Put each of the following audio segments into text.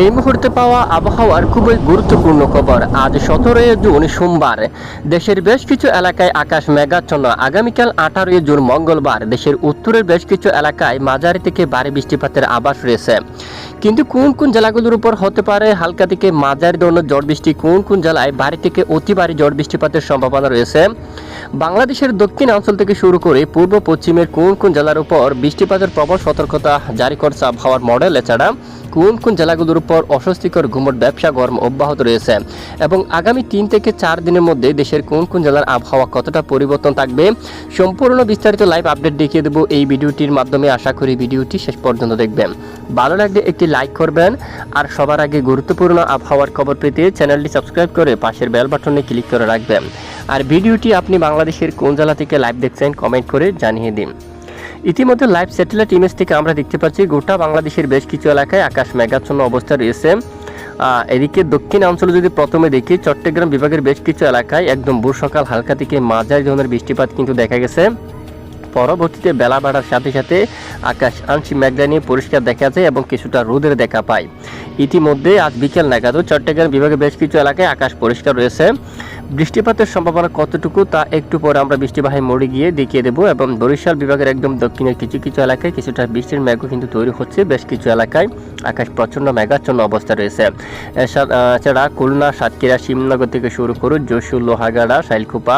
এই মুহূর্তে পাওয়া আবহাওয়ার খুবই গুরুত্বপূর্ণ খবর। আজ সতেরোই জুন সোমবার। দেশের বেশ কিছু এলাকায় আকাশ মেঘাচ্ছন্ন। আগামীকাল আঠারোই জুন মঙ্গলবার দেশের উত্তরের বেশ কিছু এলাকায় মাঝারি থেকে ভারী বৃষ্টিপাতের আভাস রয়েছে। কিন্তু কোন কোন জেলাগুলোর উপর হতে পারে হালকা থেকে মাঝারি ধরনের ঝড় বৃষ্টি, কোন কোন জেলায় ভারী থেকে অতি ভারী ঝড় বৃষ্টিপাতের সম্ভাবনা রয়েছে? বাংলাদেশের দক্ষিণ অঞ্চল থেকে শুরু করে পূর্ব পশ্চিমের কোন কোন জেলার উপর বৃষ্টিপাতের প্রবল সতর্কতা জারি করছে আবহাওয়ার মডেল, এছাড়া কোন কোন জেলাগুলোর উপর অস্বস্তিকর ঘুমট, ব্যবসা গরম অব্যাহত রয়েছে এবং আগামী তিন থেকে চার দিনের মধ্যে দেশের কোন কোন জেলার আবহাওয়া কতটা পরিবর্তন থাকবে, সম্পূর্ণ বিস্তারিত লাইভ আপডেট দেখিয়ে দেবো এই ভিডিওটির মাধ্যমে। আশা করি ভিডিওটি শেষ পর্যন্ত দেখবেন। ভালো লাগলে একটি লাইক করবেন। আর সবার আগে গুরুত্বপূর্ণ আবহাওয়ার খবর পেতে চ্যানেলটি সাবস্ক্রাইব করে পাশের বেল বাটনে ক্লিক করে রাখবেন। আর ভিডিওটি আপনি বাংলাদেশের কোন জেলা থেকে লাইভ দেখছেন কমেন্ট করে জানিয়ে দিন। ইতিমধ্যে লাইভ স্যাটেলাইট ইমেজ থেকে আমরা দেখতে পাচ্ছি, গোটা বাংলাদেশের বেশ কিছু এলাকায় আকাশ মেঘাচ্ছন্ন অবস্থা রয়েছে। এদিকে দক্ষিণ অঞ্চলে যদি প্রথমে দেখি, চট্টগ্রাম বিভাগের বেশ কিছু এলাকায় একদম ভোর সকাল হালকা থেকে মাঝারি ধরনের বৃষ্টিপাত কিন্তু দেখা গেছে। পরবর্তীতে বেলা বাড়ার সাথে সাথে আকাশ আংশিক মেঘলা নিয়ে পরিষ্কার দেখা যায় এবং কিছুটা রোদের দেখা পায়। ইতিমধ্যে আজ বিকেল নাগাদও চট্টগ্রাম বিভাগের বেশ কিছু এলাকায় আকাশ পরিষ্কার রয়েছে। বৃষ্টিপাতের সম্ভাবনা কতটুকু তা একটু পরে আমরা বৃষ্টিবাহী মোড়ে গিয়ে দেখিয়ে দেবো এবং বরিশাল বিভাগের একদম দক্ষিণের কিছু কিছু এলাকায় কিছুটা বৃষ্টির মেঘও কিন্তু তৈরি হচ্ছে। বেশ কিছু এলাকায় আকাশ প্রচণ্ড মেঘাচ্ছন্ন অবস্থা রয়েছে। এছাড়া খুলনা, সাতক্ষীরা, শিবনগর থেকে শুরু করে যশোর, লোহাগাড়া শাইলকুপা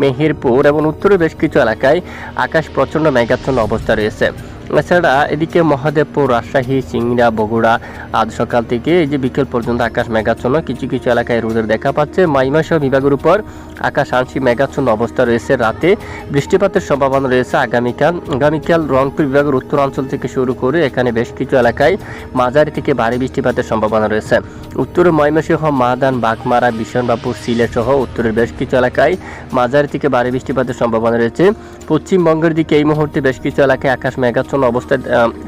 মেহেরপুর এবং উত্তরের বেশ কিছু এলাকায় আকাশ প্রচণ্ড মেঘাচ্ছন্ন অবস্থা রয়েছে। এছাড়া এদিকে মহাদেবপুর, রাজশাহী, সিংড়া, বগুড়া আজ সকাল থেকে এই যে বিকেল পর্যন্ত আকাশ মেঘাচ্ছন্ন, কিছু কিছু এলাকায় রোদের দেখা পাচ্ছে। মাইমাসহ বিভাগের উপর আকাশ আংশিক মেঘাচ্ছন্ন অবস্থা রয়েছে। রাতে বৃষ্টিপাতের সম্ভাবনা রয়েছে আগামীকাল। আগামীকাল রংপুর বিভাগের উত্তরাঞ্চল থেকে শুরু করে এখানে বেশ কিছু এলাকায় মাঝারি থেকে ভারী বৃষ্টিপাতের সম্ভাবনা রয়েছে। উত্তরে ময়মনসিংহ, মাদান, বাগমারা বিশনবাপুর সিলেট সহ উত্তরের বেশ কিছু এলাকায় মাঝারি থেকে ভারী বৃষ্টিপাতের সম্ভাবনা রয়েছে। পশ্চিমবঙ্গের দিকে এই মুহূর্তে বেশ কিছু এলাকায় আকাশ মেঘাচ্ছন্ন অবস্থায়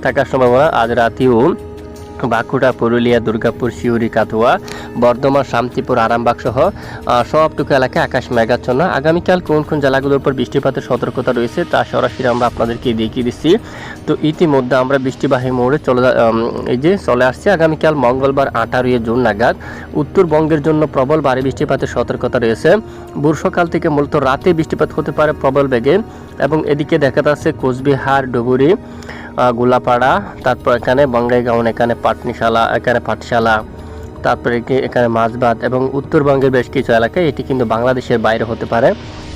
থাকার সম্ভাবনা আজ রাতেও। বাঁকুড়া, পুরুলিয়া, দুর্গাপুর শিউরি কাতুয়া বর্ধমান, শান্তিপুর, আরামবাগ সহ সবটুকু এলাকায় আকাশ মেঘাচ্ছন্ন। আগামীকাল কোন কোন জেলাগুলোর উপর বৃষ্টিপাতের সতর্কতা রয়েছে তা সরাসরি আমরা আপনাদেরকে দেখিয়ে দিচ্ছি। তো ইতিমধ্যে আমরা বৃষ্টিবাহী মোড়ে চলে এই যে চলে আসছি। আগামীকাল মঙ্গলবার আঠারোই জুন নাগাদ উত্তরবঙ্গের জন্য প্রবল ভারী বৃষ্টিপাতের সতর্কতা রয়েছে। বর্ষকাল থেকে মূলত রাতে বৃষ্টিপাত হতে পারে প্রবল বেগে এবং এদিকে দেখা যাচ্ছে কোচবিহার, ডুবুরি গোলাপাড়া, তারপর এখানে বঙ্গাইগাঁও, এখানে পাটনিশালা, এখানে পাঠশালা তারপরে এখানে মাছবাদ এবং উত্তরবঙ্গের বেশ কিছু এলাকায় এটি কিন্তু বাংলাদেশের বাইরে হতে পারে।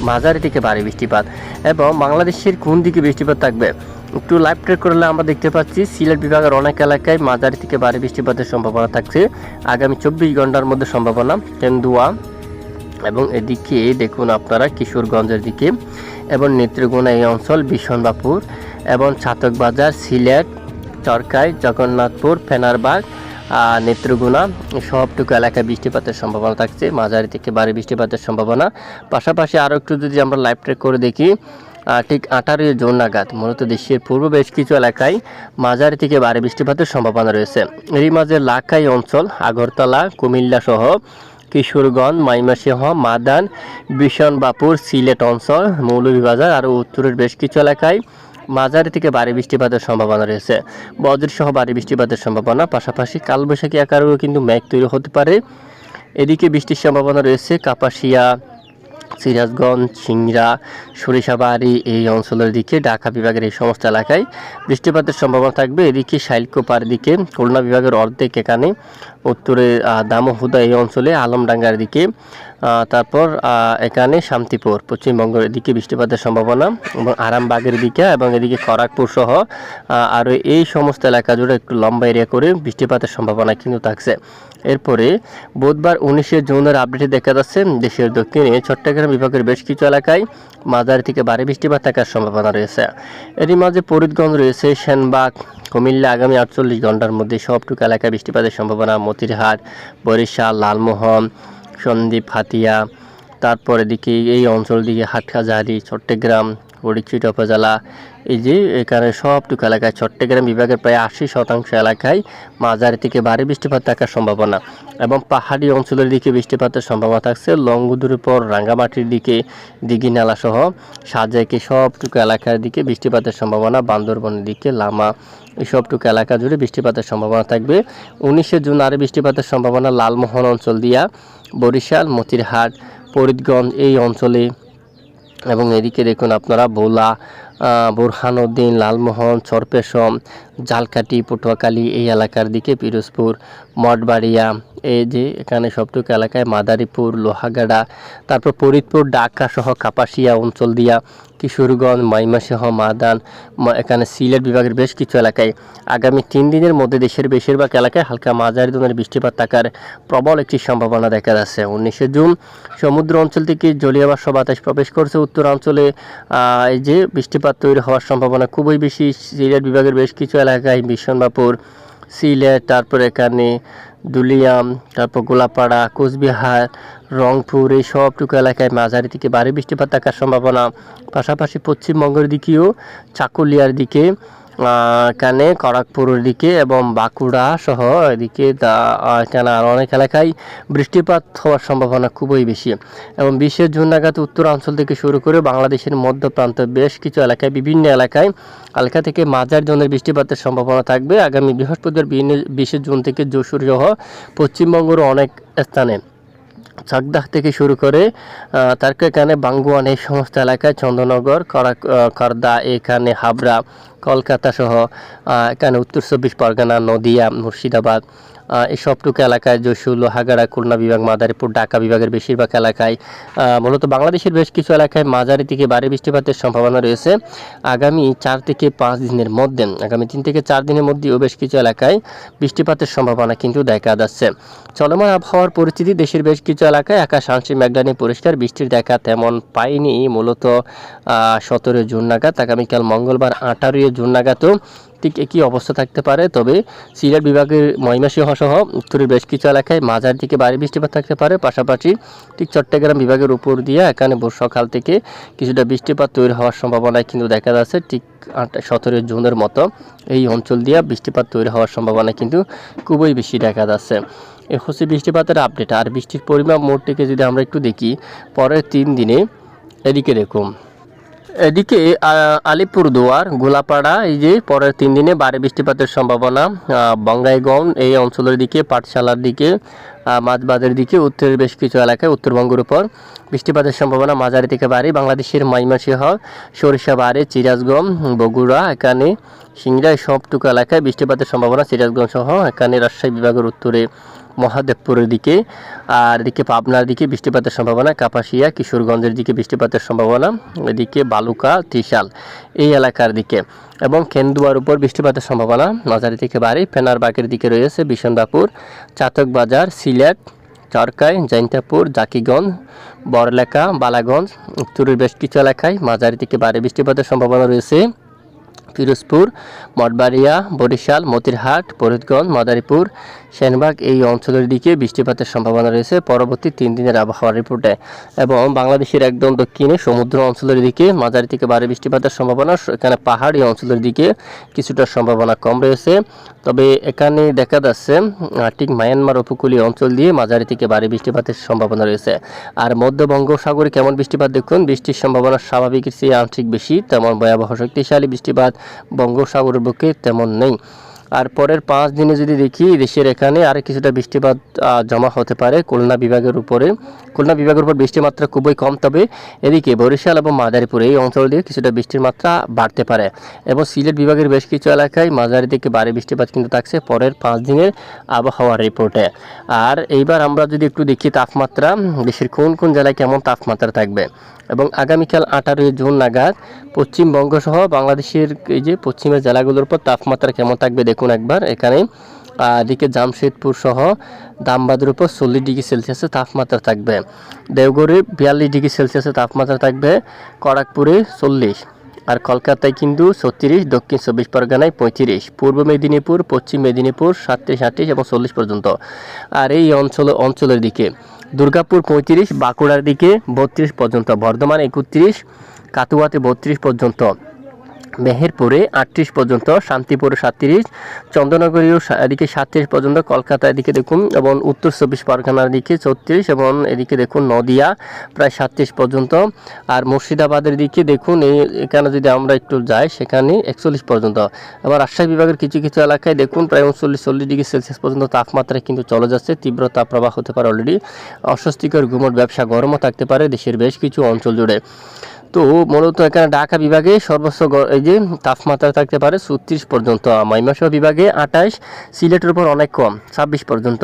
মাঝারি থেকে ভারী বৃষ্টিপাত এবং বাংলাদেশের কোন দিকে বৃষ্টিপাত থাকবে? একটু লাইভ ট্রেক করলে আমরা দেখতে পাচ্ছি, সিলেট বিভাগের অনেক এলাকায় মাঝারি থেকে ভারী বৃষ্টিপাতের সম্ভাবনা থাকছে। আগামী চব্বিশ ঘণ্টার মধ্যে সম্ভাবনা, কেন্দুয়া এবং এদিকে দেখুন আপনারা কিশোরগঞ্জের দিকে। এবং নেত্রকোনা এই অঞ্চল বিশনবাপুর এবং ছাতকবাজার সিলেট, চরকাই, জগন্নাথপুর, ফেনারবাগ আর নেত্রকোনা সবটুকু এলাকায় বৃষ্টিপাতের সম্ভাবনা থাকছে, মাঝারি থেকে ভারী বৃষ্টিপাতের সম্ভাবনা। পাশাপাশি আরও একটু যদি আমরা লাইভ ট্রেক করে দেখি ঠিক আঠারোই জুন নাগাদ, মূলত দেশের পূর্ব বেশ কিছু এলাকায় মাঝারি থেকে ভারী বৃষ্টিপাতের সম্ভাবনা রয়েছে। এরই মাঝে লাখাই অঞ্চল, আগরতলা, কুমিল্লা সহ কিশোরগঞ্জ, মাইমাসিংহ, মাদান বিশনবাপুর সিলেট অঞ্চল, মৌলভীবাজার আর উত্তরের বেশ কিছু এলাকায় মাঝারি থেকে ভারী বৃষ্টিপাতের সম্ভাবনা রয়েছে। বজ্রসহ ভারী বৃষ্টিপাতের সম্ভাবনা, পাশাপাশি কালবৈশাখী আকারেও কিন্তু মেঘ তৈরি হতে পারে। এদিকে বৃষ্টির সম্ভাবনা রয়েছে কাপাসিয়া সিরাজগঞ্জ, সিংড়া, সরিষাবাড়ি এই অঞ্চলের দিকে ঢাকা বিভাগের এই সমস্ত এলাকায় বৃষ্টিপাতের সম্ভাবনা থাকবে। এদিকে শাইলকোপার দিকে খুলনা বিভাগের অর্ধেক এখানে, উত্তরে দামোহুদা এই অঞ্চলে, আলমডাঙ্গার দিকে তারপর এখানে শান্তিপুর, পশ্চিমবঙ্গের এদিকে বৃষ্টিপাতের সম্ভাবনা এবং আরামবাগের দিকে এবং এদিকে খড়গপুর সহ আরও এই সমস্ত এলাকা জুড়ে একটু লম্বা এরিয়া করে বৃষ্টিপাতের সম্ভাবনা কিন্তু থাকছে। এরপরে, বুধবার উনিশে জুনের আপডেটে দেখা যাচ্ছে, দেশের দক্ষিণে চট্টগ্রাম বিভাগের বেশ কিছু এলাকায় মাঝারি থেকে ভারী বৃষ্টিপাত থাকার সম্ভাবনা রয়েছে। এরই মাঝে ফরিদগঞ্জ রয়েছে, সেনবাগ, কুমিল্লা আগামী আটচল্লিশ ঘণ্টার মধ্যে সবটুকু এলাকায় বৃষ্টিপাতের সম্ভাবনা, মতিরহাট, বরিশাল, লালমোহন সন্দ্বীপ হাতিয়া তারপর দিকে এই অঞ্চল দিকে হাটহাজারি চট্টগ্রাম ফরিদপুর উপজেলা। এই যে এখানে সবটুকু এলাকায় চট্টগ্রাম বিভাগের প্রায় আশি শতাংশ এলাকায় মাঝারি থেকে ভারী বৃষ্টিপাত থাকার সম্ভাবনা এবং পাহাড়ি অঞ্চলের দিকে বৃষ্টিপাতের সম্ভাবনা থাকছে। লংগুদুর উপর রাঙ্গামাটির দিকে দিঘি নালা সহ সাজেকে সবটুকু এলাকার দিকে বৃষ্টিপাতের সম্ভাবনা। বান্দরবনের দিকে লামা, এই সবটুকু এলাকা জুড়ে বৃষ্টিপাতের সম্ভাবনা থাকবে। উনিশে জুন আরও বৃষ্টিপাতের সম্ভাবনা। লালমোহন অঞ্চল দিয়া বরিশাল, মতিরহাট, ফরিদগঞ্জ এই অঞ্চলে এবং এদিকে দেখুন আপনারা বোলা বোরহানুদ্দিন, লালমোহন, চরপেশম জালকাটি পটুয়াখালী এই এলাকার দিকে পিরোজপুর, মঠবাড়িয়া, এই যে এখানে সবটুকু এলাকায় মাদারীপুর, লোহাগাড়া, তারপর ফরিদপুর, ঢাকা সহ কাপাসিয়া অঞ্চল দিয়া কিশোরগঞ্জ, মাইমাসহ মাদান এখানে সিলেট বিভাগের বেশ কিছু এলাকায়। আগামী তিন দিনের মধ্যে দেশের বেশিরভাগ এলাকায় হালকা মাঝারি ধরনের বৃষ্টিপাত থাকার প্রবল একটি সম্ভাবনা দেখা যাচ্ছে। উনিশে জুন সমুদ্র অঞ্চল থেকে জলীয় বাষ্প বাতাস প্রবেশ করছে। উত্তরাঞ্চলে এই যে বৃষ্টিপাত তৈরি হওয়ার সম্ভাবনা খুবই বেশি। সিলেট বিভাগের বেশ কিছু এলাকায় বিশ্বনবাপুর সিলেট, তারপর এখানে দুলিয়াম, তারপর গোলাপাড়া, কোচবিহার, রংপুর, এই সবটুকু এলাকায় মাঝারি থেকে ভারী বৃষ্টিপাত থাকার সম্ভাবনা। পাশাপাশি পশ্চিমবঙ্গের দিকেও চাকুলিয়ার দিকে এখানে খড়গপুরের দিকে এবং বাঁকুড়া সহ এদিকে এখানে আরও অনেক এলাকায় বৃষ্টিপাত হওয়ার সম্ভাবনা খুবই বেশি। এবং বিশে জুন নাগাদ উত্তরাঞ্চল থেকে শুরু করে বাংলাদেশের মধ্য প্রান্ত বেশ কিছু এলাকায়, বিভিন্ন এলাকায় হালকা থেকে মাঝার ধরনের বৃষ্টিপাতের সম্ভাবনা থাকবে আগামী বৃহস্পতিবার বিভিন্ন বিশে জুন থেকে যশোর সহ পশ্চিমবঙ্গের অনেক স্থানে। চাকদাহ থেকে শুরু করে তারপর এখানে বাঙ্গুয়ান এই সমস্ত এলাকায় চন্দ্রনগর করা খর্দা, এখানে হাবড়া কলকাতা সহ এখানে উত্তর চব্বিশ পরগনা, নদিয়া, মুর্শিদাবাদ এই সবটুকু এলাকায় যশোর লোহাগাড়া খুলনা বিভাগ, মাদারীপুর, ঢাকা বিভাগের বেশিরভাগ এলাকায় মূলত বাংলাদেশের বেশ কিছু এলাকায় মাঝারি থেকে ভারী বৃষ্টিপাতের সম্ভাবনা রয়েছে। আগামী চার থেকে পাঁচ দিনের মধ্যে, আগামী তিন থেকে চার দিনের মধ্যেও বেশ কিছু এলাকায় বৃষ্টিপাতের সম্ভাবনা কিন্তু দেখা যাচ্ছে। চলমান আবহাওয়ার পরিস্থিতি, দেশের বেশ কিছু এলাকায় আকাশ আংশিক মেঘলানি পরিষ্কার, বৃষ্টির দেখা তেমন পাইনি। মূলত সতেরো জুন নাগাদ, আগামীকাল মঙ্গলবার আঠারোই জুন নাগাদও ঠিক একই অবস্থা থাকতে পারে। তবে সিলেট বিভাগের ময়মনসিংহ সহ উত্তরের বেশ কিছু এলাকায় মাঝার দিকে ভারী বৃষ্টিপাত থাকতে পারে। পাশাপাশি ঠিক চট্টগ্রাম বিভাগের উপর দিয়ে এখানে সকাল থেকে কিছুটা বৃষ্টিপাত তৈরি হওয়ার সম্ভাবনা কিন্তু দেখা যাচ্ছে। ঠিক সতেরো জুনের মতো এই অঞ্চল দিয়ে বৃষ্টিপাত তৈরি হওয়ার সম্ভাবনা কিন্তু খুবই বেশি দেখা যাচ্ছে। এ হচ্ছে বৃষ্টিপাতের আপডেট। আর বৃষ্টির পরিমাণ মোটটিকে যদি আমরা একটু দেখি, পরের তিন দিনে এদিকে দেখুন। এদিকে আলিপুরদুয়ার, গোলাপাড়া, এই যে পরের তিন দিনে ভারী বৃষ্টিপাতের সম্ভাবনা বঙ্গাইগঞ্জ, এই অঞ্চলের দিকে, পাঠশালার দিকে মাঝবাদের দিকে, উত্তরের বেশ কিছু এলাকায় উত্তরবঙ্গের উপর বৃষ্টিপাতের সম্ভাবনা মাঝারি থেকে ভারী, বাংলাদেশের মাইমাসিহ সরিষাবাড়ি চিরাজগঞ্জ বগুড়া এখানে সিংড়ায় সবটুকু এলাকায় বৃষ্টিপাতের সম্ভাবনা সিরাজগঞ্জ সহ এখানে রাজশাহী বিভাগের উত্তরে। মহাদেবপুরের দিকে, আর এদিকে পাবনার দিকে বৃষ্টিপাতের সম্ভাবনা, কাপাসিয়া, কিশোরগঞ্জের দিকে বৃষ্টিপাতের সম্ভাবনা, এদিকে বালুকা, ত্রিশাল এই এলাকার দিকে। এবং কেন্দুয়ার উপর বৃষ্টিপাতের সম্ভাবনা, মাঝারি থেকে বাড়ি ফেনারবাগের দিকে রয়েছে বিশনবাপুর চাতক বাজার সিলেট, চরকাই, জৈন্তাপুর, জাকিগঞ্জ বড়লেখা বালাগঞ্জ, উত্তরের বেশ কিছু এলাকায় মাঝারি থেকে বাড়ি বৃষ্টিপাতের সম্ভাবনা রয়েছে। পিরোজপুর, মঠবাড়িয়া, বরিশাল, মতিরহাট, ফরিদগঞ্জ, মাদারীপুর, সেনবাগ এই অঞ্চলের দিকে বৃষ্টিপাতের সম্ভাবনা রয়েছে পরবর্তী তিন দিনের আবহাওয়ার রিপোর্টে। এবং বাংলাদেশের একদম দক্ষিণে সমুদ্র অঞ্চলের দিকে মাঝারি থেকে ভারী বৃষ্টিপাতের সম্ভাবনা, এখানে পাহাড়ি অঞ্চলের দিকে কিছুটা সম্ভাবনা কম রয়েছে। তবে এখানে দেখা যাচ্ছে ঠিক মায়ানমার উপকূলীয় অঞ্চল দিয়ে মাঝারি থেকে ভারী বৃষ্টিপাতের সম্ভাবনা রয়েছে। আর মধ্য বঙ্গোপসাগরে কেমন বৃষ্টিপাত দেখুন? বৃষ্টির সম্ভাবনা স্বাভাবিকের চেয়ে আংশিক বেশি, তেমন ভয়াবহ শক্তিশালী বৃষ্টিপাত বঙ্গোপসাগরের বুকে তেমন নেই। আর পরের পাঁচ দিনে যদি দেখি, দেশের এখানে আর কিছুটা বৃষ্টিপাত জমা হতে পারে খুলনা বিভাগের উপরে। খুলনা বিভাগের উপর বৃষ্টির মাত্রা খুবই কম, তবে এদিকে বরিশাল এবং মাদারীপুর এই অঞ্চল দিয়ে কিছুটা বৃষ্টির মাত্রা বাড়তে পারে। এবং সিলেট বিভাগের বেশ কিছু এলাকায় মাঝারি থেকে ভারী বৃষ্টিপাত কিন্তু থাকছে পরের পাঁচ দিনের আবহাওয়ার রিপোর্টে। আর এইবার আমরা যদি একটু দেখি তাপমাত্রা, দেশের কোন কোন জেলায় কেমন তাপমাত্রা থাকবে? এবং আগামীকাল আঠারোই জুন নাগাদ পশ্চিমবঙ্গ সহ বাংলাদেশের এই যে পশ্চিমের জেলাগুলোর উপর তাপমাত্রা কেমন থাকবে দেখুন একবার এখানে। এদিকে জামশেদপুর সহ দামবাদের উপর চল্লিশ ডিগ্রি সেলসিয়াসের তাপমাত্রা থাকবে। দেওঘরে বিয়াল্লিশ ডিগ্রি সেলসিয়াসের তাপমাত্রা থাকবে। খড়গপুরে চল্লিশ। আর কলকাতায় কিন্তু ছত্রিশ, দক্ষিণ চব্বিশ পরগনায় পঁয়ত্রিশ। পূর্ব মেদিনীপুর, পশ্চিম মেদিনীপুর সাতত্রিশ, আটত্রিশ এবং চল্লিশ পর্যন্ত। আর এই অঞ্চল অঞ্চলের দিকে দুর্গাপুর পঁয়ত্রিশ বাঁকুড়ার দিকে বত্রিশ পর্যন্ত বর্ধমান একত্রিশ কাতুয়াতে বত্রিশ পর্যন্ত। মেহেরপুরে আটত্রিশ পর্যন্ত, শান্তিপুরে সাতত্রিশ চন্দ্রনগরীয় এদিকে সাতত্রিশ পর্যন্ত কলকাতা এদিকে দেখুন, এবং উত্তর চব্বিশ পরগনার দিকে চৌত্রিশ, এবং এদিকে দেখুন নদিয়া প্রায় সাতত্রিশ পর্যন্ত, আর মুর্শিদাবাদের দিকে দেখুন, এই এখানে যদি আমরা একটু যাই, সেখানে একচল্লিশ পর্যন্ত। আবার রাজশাহী বিভাগের কিছু কিছু এলাকায় দেখুন, প্রায় উনচল্লিশ, চল্লিশ ডিগ্রি সেলসিয়াস পর্যন্ত তাপমাত্রা কিন্তু চলে যাচ্ছে তীব্র তাপপ্রবাহ হতে পারে অলরেডি অস্বস্তিকর গুমট ব্যবসা গরমও থাকতে পারে, দেশের বেশ কিছু অঞ্চল জুড়ে। তো মূলত এখানে ঢাকা বিভাগে সর্বোচ্চ এই যে তাপমাত্রা থাকতে পারে ছত্রিশ পর্যন্ত, ময়মনসিংহ বিভাগে আঠাশ, সিলেটের উপর অনেক কম, ছাব্বিশ পর্যন্ত।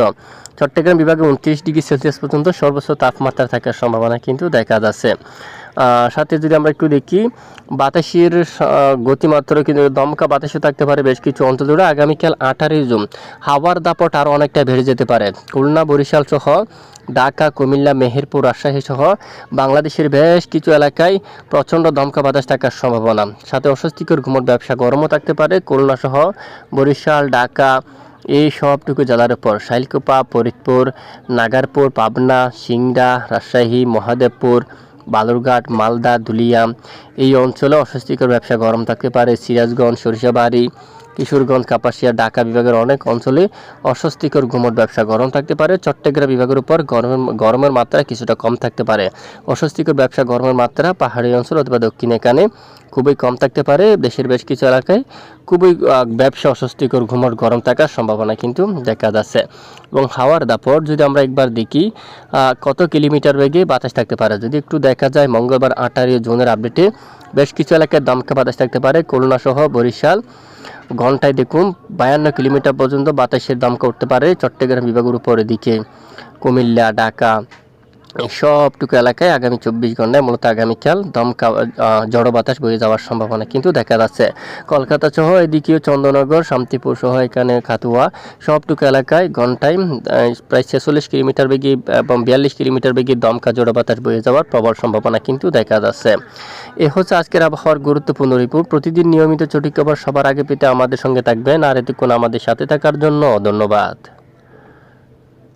চট্টগ্রাম বিভাগে উনত্রিশ ডিগ্রি সেলসিয়াস পর্যন্ত সর্বোচ্চ তাপমাত্রা থাকার সম্ভাবনা কিন্তু দেখা যাচ্ছে। সাথে যদি আমরা একটু দেখি, বাতাসের গতিমাত্রা কিন্তু দমকা বাতাসও থাকতে পারে বেশ কিছু অঞ্চল জুড়ে। আগামীকাল আঠারোই জুন, হাওয়ার দাপট আরও অনেকটা বেড়ে যেতে পারে। খুলনা, বরিশাল সহ ঢাকা, কুমিল্লা, মেহেরপুর, রাজশাহী সহ বাংলাদেশের বেশ কিছু এলাকায় প্রচণ্ড দমকা বাতাস থাকার সম্ভাবনা। সাথে অস্বস্তিকর ঘুমট ব্যবসা গরমও থাকতে পারে। খুলনা সহ বরিশাল, ঢাকা, এই সবটুকু জেলার উপর শাইলকুপা, ফরিদপুর, নাগারপুর, পাবনা, সিংড়া, রাজশাহী, মহাদেবপুর বালুরঘাট মালদা ধুলিয়া এই অঞ্চলে অস্বস্তিকর ব্যবসা গরম থাকতে পারে। সিরাজগঞ্জ সরিষাবাড়ি কিশোরগঞ্জ, কাপাসিয়া, ঢাকা বিভাগের অনেক অঞ্চলে অস্বস্তিকর ঘুমট ব্যবসা গরম থাকতে পারে। চট্টগ্রাম বিভাগের উপর গরমের গরমের মাত্রা কিছুটা কম থাকতে পারে। অস্বস্তিকর ব্যবসা গরমের মাত্রা পাহাড়ি অঞ্চল অথবা দক্ষিণে কানে খুবই কম থাকতে পারে। দেশের বেশ কিছু এলাকায় খুবই ব্যবসা অস্বস্তিকর ঘুমট গরম থাকার সম্ভাবনা কিন্তু দেখা যাচ্ছে। এবং হাওয়ার দাপট যদি আমরা একবার দেখি কত কিলোমিটার বেগে বাতাস থাকতে পারে? যদি একটু দেখা যায়, মঙ্গলবার আঠারো জুনের আপডেটে বেশ কিছু এলাকায় দমকা বাতাস থাকতে পারে, খুলনা সহ বরিশাল। ঘন্টায় দেখুন, বায়ান্ন কিলোমিটার পর্যন্ত বাতাসের দমকা উঠতে পারে চট্টগ্রাম বিভাগের উপরের দিকে কুমিল্লা, ঢাকা। এই সবটুকু এলাকায় আগামী চব্বিশ ঘন্টায় মূলত আগামীকাল দমকা ঝড়ো বাতাস বয়ে যাওয়ার সম্ভাবনা কিন্তু দেখা যাচ্ছে। কলকাতা সহ এদিকেও চন্দ্রনগর শান্তিপুর সহ এখানে খাতুয়া, সবটুকু এলাকায় ঘন্টায় প্রায় ছেচল্লিশ কিলোমিটার বেগে, এবং বিয়াল্লিশ কিলোমিটার বেগে দমকা জড়ো বাতাস বয়ে যাওয়ার প্রবল সম্ভাবনা কিন্তু দেখা যাচ্ছে। এ হচ্ছে আজকের আবহাওয়ার গুরুত্বপূর্ণ রিপোর্ট প্রতিদিন নিয়মিত ছুটি খবর সবার আগে পেতে আমাদের সঙ্গে থাকবেন। আর এতক্ষণ আমাদের সাথে থাকার জন্য ধন্যবাদ।